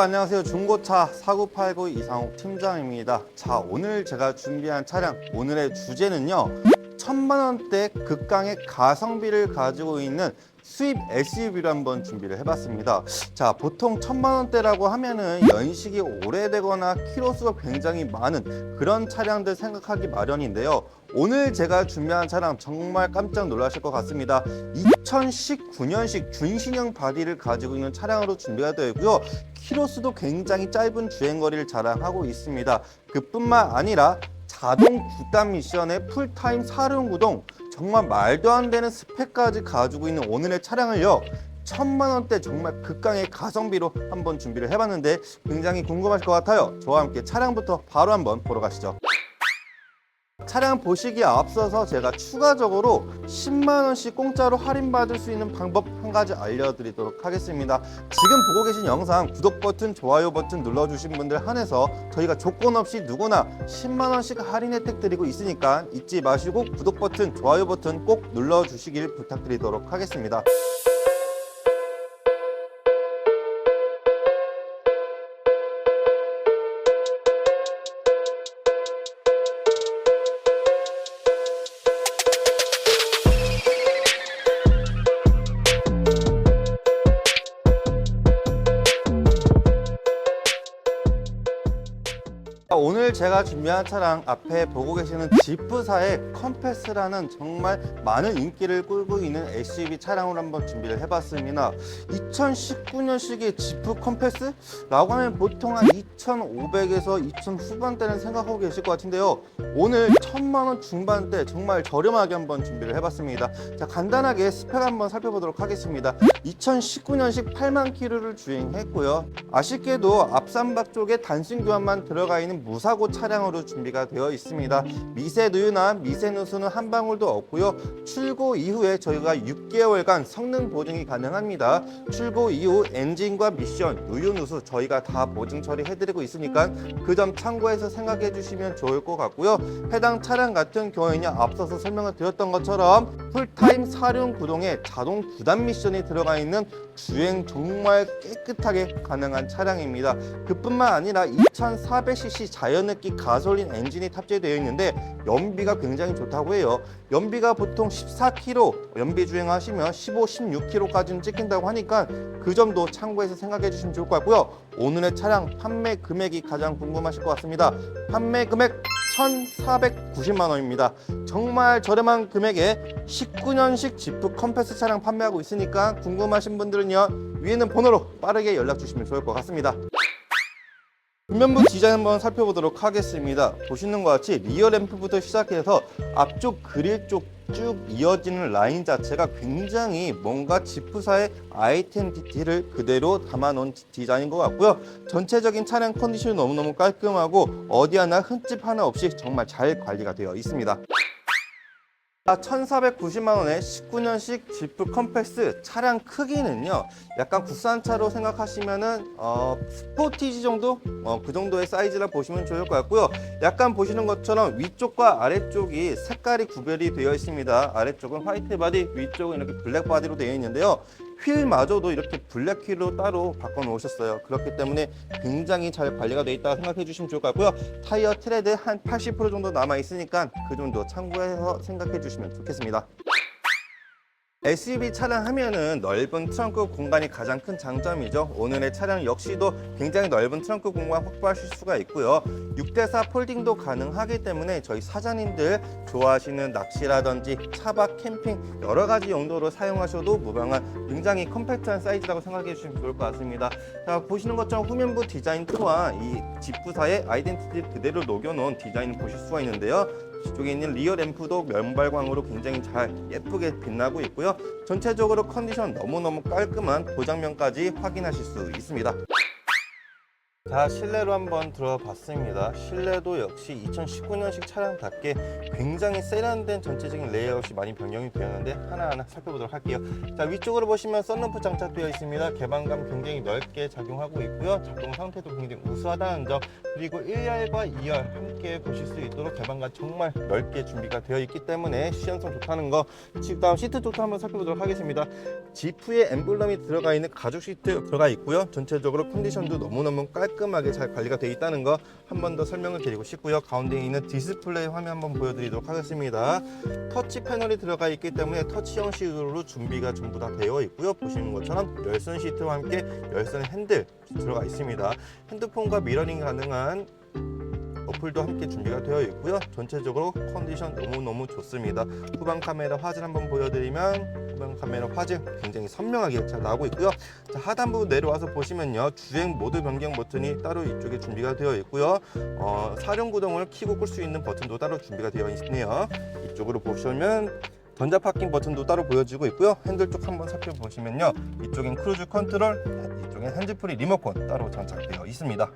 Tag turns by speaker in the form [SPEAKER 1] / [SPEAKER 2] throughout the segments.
[SPEAKER 1] 여러분 안녕하세요. 중고차 4989 이상욱 팀장입니다. 자, 오늘 제가 준비한 차량 오늘의 주제는요. 천만 원대 극강의 가성비를 가지고 있는 수입 SUV를 한번 준비를 해봤습니다. 자, 보통 천만 원대라고 하면은 연식이 오래되거나 키로수가 굉장히 많은 그런 차량들 생각하기 마련인데요. 오늘 제가 준비한 차량 정말 깜짝 놀라실 것 같습니다. 2019년식 준신형 바디를 가지고 있는 차량으로 준비가 되어 있고요. 키로수도 굉장히 짧은 주행거리를 자랑하고 있습니다. 그뿐만 아니라 자동 구단 미션의 풀타임 사륜 구동 정말 말도 안 되는 스펙까지 가지고 있는 오늘의 차량을요. 천만 원대 정말 극강의 가성비로 한번 준비를 해봤는데 굉장히 궁금하실 것 같아요. 저와 함께 차량부터 바로 한번 보러 가시죠. 차량 보시기에 앞서서 제가 추가적으로 10만 원씩 공짜로 할인받을 수 있는 방법 한 가지 알려드리도록 하겠습니다. 지금 보고 계신 영상 구독 버튼, 좋아요 버튼 눌러주신 분들 한해서 저희가 조건 없이 누구나 10만 원씩 할인 혜택 드리고 있으니까 잊지 마시고 구독 버튼, 좋아요 버튼 꼭 눌러주시길 부탁드리도록 하겠습니다. 제가 준비한 차량 앞에 보고 계시는 지프사의 컴패스라는 정말 많은 인기를 끌고 있는 SUV 차량으로 한번 준비를 해봤습니다. 2019년식의 지프 컴패스라고 하면 보통 한 2,500에서 2,000 후반대는 생각하고 계실 것 같은데요. 오늘 1,000만 원 중반대 정말 저렴하게 한번 준비를 해봤습니다. 자 간단하게 스펙 한번 살펴보도록 하겠습니다. 2019년식 8만 킬로를 주행했고요. 아쉽게도 앞삼박 쪽에 단순 교환만 들어가 있는 무사고 차량으로 준비가 되어 있습니다. 미세 누유나 미세 누수는 한 방울도 없고요. 출고 이후에 저희가 6개월간 성능 보증이 가능합니다. 출고 이후 엔진과 미션, 누유 누수 저희가 다 보증 처리해드리고 있으니까 그 점 참고해서 생각해 주시면 좋을 것 같고요. 해당 차량 같은 경우에는 앞서서 설명을 드렸던 것처럼 풀타임 사륜 구동에 자동 구단 미션이 들어가 있는 주행 정말 깨끗하게 가능한 차량입니다. 그뿐만 아니라 2400cc 자연 느끼 가솔린 엔진이 탑재되어 있는데 연비가 굉장히 좋다고 해요. 연비가 보통 14km 연비 주행하시면 15, 16km까지는 찍힌다고 하니까 그 점도 참고해서 생각해 주시면 좋을 것 같고요. 오늘의 차량 판매 금액이 가장 궁금하실 것 같습니다. 판매 금액 1,490만 원입니다. 정말 저렴한 금액에 19년식 지프 컴패스 차량 판매하고 있으니까 궁금하신 분들은요 위에 있는 번호로 빠르게 연락 주시면 좋을 것 같습니다. 뒷면부 디자인 한번 살펴보도록 하겠습니다. 보시는 것 같이 리어 램프부터 시작해서 앞쪽 그릴 쪽 쭉 이어지는 라인 자체가 굉장히 뭔가 지프사의 아이덴티티를 그대로 담아놓은 디자인인 것 같고요. 전체적인 차량 컨디션이 너무너무 깔끔하고 어디 하나 흠집 하나 없이 정말 잘 관리가 되어 있습니다. 1,490만 원의 19년식 지프 컴패스 차량 크기는요. 약간 국산차로 생각하시면은 어, 스포티지 정도 어, 그 정도의 사이즈라 보시면 좋을 것 같고요. 약간 보시는 것처럼 위쪽과 아래쪽이 색깔이 구별이 되어 있습니다. 아래쪽은 화이트 바디, 위쪽은 이렇게 블랙 바디로 되어 있는데요. 휠마저도 이렇게 블랙 휠로 따로 바꿔 놓으셨어요. 그렇기 때문에 굉장히 잘 관리가 되어 있다고 생각해 주시면 좋을 것 같고요. 타이어 트레드 한 80% 정도 남아 있으니까 그 정도 참고해서 생각해 주시면 좋겠습니다. SUV 차량 하면은 넓은 트렁크 공간이 가장 큰 장점이죠. 오늘의 차량 역시도 굉장히 넓은 트렁크 공간 확보하실 수가 있고요. 6대4 폴딩도 가능하기 때문에 저희 사장님들 좋아하시는 낚시라든지 차박, 캠핑 여러 가지 용도로 사용하셔도 무방한 굉장히 컴팩트한 사이즈라고 생각해 주시면 좋을 것 같습니다. 자, 보시는 것처럼 후면부 디자인 또한 이 지프사의 아이덴티티를 그대로 녹여놓은 디자인을 보실 수가 있는데요. 뒤쪽에 있는 리어 램프도 면발광으로 굉장히 잘 예쁘게 빛나고 있고요. 전체적으로 컨디션 너무너무 깔끔한 도장면까지 확인하실 수 있습니다. 자 실내로 한번 들어봤습니다. 실내도 역시 2019년식 차량답게 굉장히 세련된 전체적인 레이아웃이 많이 변경이 되었는데 하나하나 살펴보도록 할게요. 자 위쪽으로 보시면 썬루프 장착되어 있습니다. 개방감 굉장히 넓게 작용하고 있고요. 작동 상태도 굉장히 우수하다는 점 그리고 1열과 2열 함께 보실 수 있도록 개방감 정말 넓게 준비가 되어 있기 때문에 시연성 좋다는 거 다음 시트 쪽도 한번 살펴보도록 하겠습니다. 지프에 엠블럼이 들어가 있는 가죽 시트 들어가 있고요. 전체적으로 컨디션도 너무너무 깔끔 하게 잘 관리가 되어 있다는 거 한 번 더 설명을 드리고 싶고요. 가운데 있는 디스플레이 화면 한번 보여드리도록 하겠습니다. 터치 패널이 들어가 있기 때문에 터치 형식으로 준비가 전부 다 되어 있고요. 보시는 것처럼 열선 시트와 함께 열선 핸들 들어가 있습니다. 핸드폰과 미러링 가능한 어플도 함께 준비가 되어 있고요. 전체적으로 컨디션 너무너무 좋습니다. 후방 카메라 화질 한번 보여드리면 후방 카메라 화질 굉장히 선명하게 잘 나오고 있고요. 자, 하단부 내려와서 보시면요. 주행 모드 변경 버튼이 따로 이쪽에 준비가 되어 있고요. 어, 사륜 구동을 키고 끌 수 있는 버튼도 따로 준비가 되어 있네요. 이쪽으로 보시면 전자 파킹 버튼도 따로 보여지고 있고요. 핸들 쪽 한번 살펴보시면요. 이쪽엔 크루즈 컨트롤, 이쪽엔 핸즈프리 리모컨 따로 장착되어 있습니다.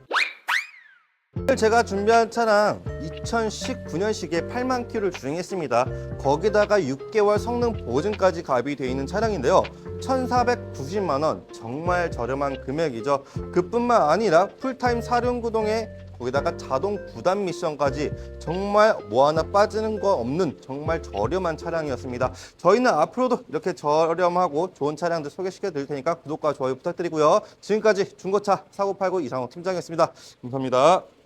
[SPEAKER 1] 오늘 제가 준비한 차량 2019년식에 8만 킬를 주행했습니다. 거기다가 6개월 성능 보증까지 가입이 되어 있는 차량인데요. 1,490만 원 정말 저렴한 금액이죠. 그뿐만 아니라 풀타임 사륜 구동에 거기다가 자동 구단 미션까지 정말 뭐 하나 빠지는 거 없는 정말 저렴한 차량이었습니다. 저희는 앞으로도 이렇게 저렴하고 좋은 차량들 소개시켜 드릴 테니까 구독과 좋아요 부탁드리고요. 지금까지 중고차 사고팔고 이상호 팀장이었습니다. 감사합니다.